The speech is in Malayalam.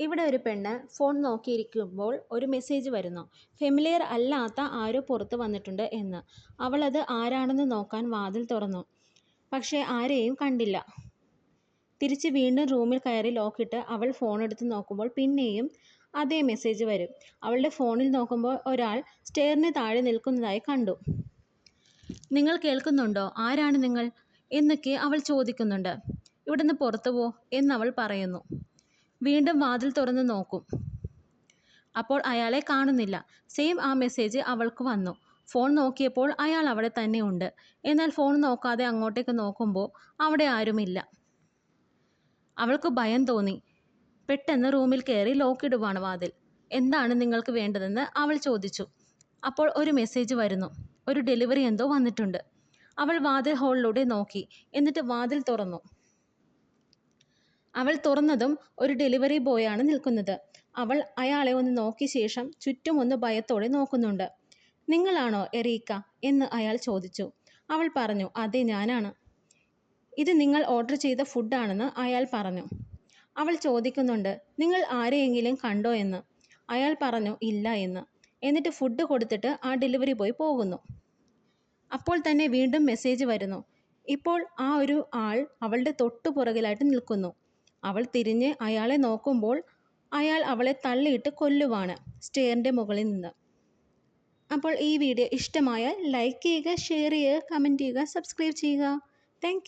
ഇവിടെ ഒരു പെണ്ണ് ഫോൺ നോക്കിയിരിക്കുമ്പോൾ ഒരു മെസ്സേജ് വരുന്നു. ഫെമിലിയർ അല്ലാത്ത ആരോ പുറത്ത് വന്നിട്ടുണ്ട് എന്ന്. അവളത് ആരാണെന്ന് നോക്കാൻ വാതിൽ തുറന്നു. പക്ഷേ ആരെയും കണ്ടില്ല. തിരിച്ച് വീണ്ടും റൂമിൽ കയറി ലോക്കിട്ട് അവൾ ഫോൺ എടുത്ത് നോക്കുമ്പോൾ പിന്നെയും അതേ മെസ്സേജ് വരും. അവളുടെ ഫോണിൽ നോക്കുമ്പോൾ ഒരാൾ സ്റ്റെയറിന് താഴെ നിൽക്കുന്നതായി കണ്ടു. നിങ്ങൾ കേൾക്കുന്നുണ്ടോ? ആരാണ് നിങ്ങൾ? എന്നൊക്കെ അവൾ ചോദിക്കുന്നുണ്ട്. ഇവിടുന്ന് പുറത്തു പോ എന്നവൾ പറയുന്നു. വീണ്ടും വാതിൽ തുറന്ന് നോക്കും. അപ്പോൾ അയാളെ കാണുന്നില്ല. സെയിം ആ മെസ്സേജ് അവൾക്ക് വന്നു. ഫോൺ നോക്കിയപ്പോൾ അയാൾ അവിടെ തന്നെ ഉണ്ട്. എന്നാൽ ഫോൺ നോക്കാതെ അങ്ങോട്ടേക്ക് നോക്കുമ്പോൾ അവിടെ ആരുമില്ല. അവൾക്ക് ഭയം തോന്നി. പെട്ടെന്ന് റൂമിൽ കയറി ലോക്കിടുവാണ് വാതിൽ. എന്താണ് നിങ്ങൾക്ക് വേണ്ടതെന്ന് അവൾ ചോദിച്ചു. അപ്പോൾ ഒരു മെസ്സേജ് വരുന്നു. ഒരു ഡെലിവറി എന്തോ വന്നിട്ടുണ്ട്. അവൾ വാതിൽ ഹോളിലൂടെ നോക്കി. എന്നിട്ട് വാതിൽ തുറന്നു. അവൾ തുറന്നതും ഒരു ഡെലിവറി ബോയാണ് നിൽക്കുന്നത്. അവൾ അയാളെ ഒന്ന് നോക്കിയ ശേഷം ചുറ്റും ഒന്ന് ഭയത്തോടെ നോക്കുന്നുണ്ട്. നിങ്ങളാണോ എറീക്ക? എന്ന് അയാൾ ചോദിച്ചു. അവൾ പറഞ്ഞു അതെ ഞാനാണ്. ഇത് നിങ്ങൾ ഓർഡർ ചെയ്ത ഫുഡാണെന്ന് അയാൾ പറഞ്ഞു. അവൾ ചോദിക്കുന്നുണ്ട് നിങ്ങൾ ആരെയെങ്കിലും കണ്ടോ എന്ന്? അയാൾ പറഞ്ഞു ഇല്ല എന്ന്. എന്നിട്ട് ഫുഡ് കൊടുത്തിട്ട് ആ ഡെലിവറി ബോയ് പോകുന്നു. അപ്പോൾ തന്നെ വീണ്ടും മെസ്സേജ് വരുന്നു. ഇപ്പോൾ ആ ഒരു ആൾ അവളുടെ തൊട്ടു പുറകിലായിട്ട് നിൽക്കുന്നു. അവൾ തിരിഞ്ഞ് അയാളെ നോക്കുമ്പോൾ അയാൾ അവളെ തള്ളിയിട്ട് കൊല്ലുവാണ് സ്റ്റെയറിന്റെ മുകളിൽ നിന്ന്. അപ്പോൾ ഈ വീഡിയോ ഇഷ്ടമായാൽ ലൈക്ക് ചെയ്യുക ഷെയർ ചെയ്യുക കമന്റ് ചെയ്യുക സബ്സ്ക്രൈബ് ചെയ്യുക. താങ്ക്